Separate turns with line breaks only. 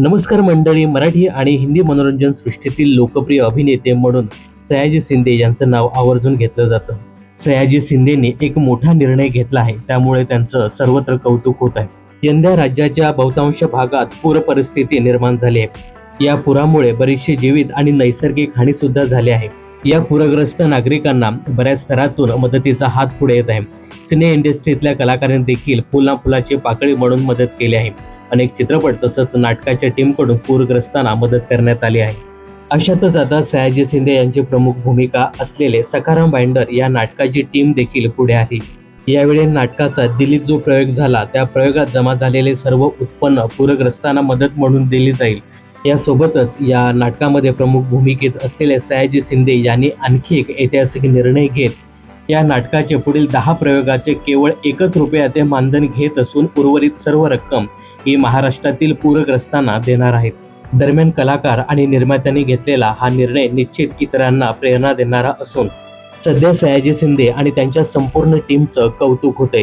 नमस्कार मंडळी मराठी आणि हिंदी मनोरंजन सृष्टीतील लोकप्रिय अभिनेते म्हणून सयाजी शिंदे यांचं नाव आवर्जून घेतलं जातं. सयाजी शिंदेने एक मोठा निर्णय घेतला आहे त्यामुळे त्यांचं सर्वत्र कौतुक होत आहे. यंदा राज्याच्या बहुतांश भागात पूर परिस्थिती निर्माण झाली आहे. या पुरामुळे बरीचशी जीवित आणि नैसर्गिक हानी सुद्धा झाली आहे. या पूरग्रस्त नागरिकांना बऱ्याच स्तरातून मदतीचा हात पुढे येत आहे. सिने इंडस्ट्रीतल्या कलाकारांनी देखील फुला फुलाची पाकळी म्हणून मदत केली आहे. अनेक चित्रपट तसंच नाटकाच्या टीमकडून पूरग्रस्तांना मदत करण्यात आली आहे. अशातच आता सयाजी शिंदे यांची प्रमुख भूमिका असलेले सखाराम बाइंडर या नाटकाची टीम देखील पुढे आली यावेळी नाटकाचा दिल्लीत जो प्रयोग झाला त्या प्रयोगात जमा झालेले सर्व उत्पन्न पूरग्रस्तांना मदत म्हणून दिली जाईल. यासोबतच या नाटकामध्ये प्रमुख भूमिकेत असलेले सयाजी शिंदे यांनी आणखी एक ऐतिहासिक निर्णय घेत या नाटकाचे पुढील दहा प्रयोगाचे केवळ एकच रुपयाचे मानधन घेत असून उर्वरित सर्व रक्कम ही महाराष्ट्रातील पूरग्रस्तांना देणार आहेत. दरम्यान कलाकार आणि निर्मात्यांनी घेतलेला हा निर्णय निश्चित इतरांना प्रेरणा देणारा असून सध्या सयाजी शिंदे आणि त्यांच्या संपूर्ण टीमचं कौतुक होते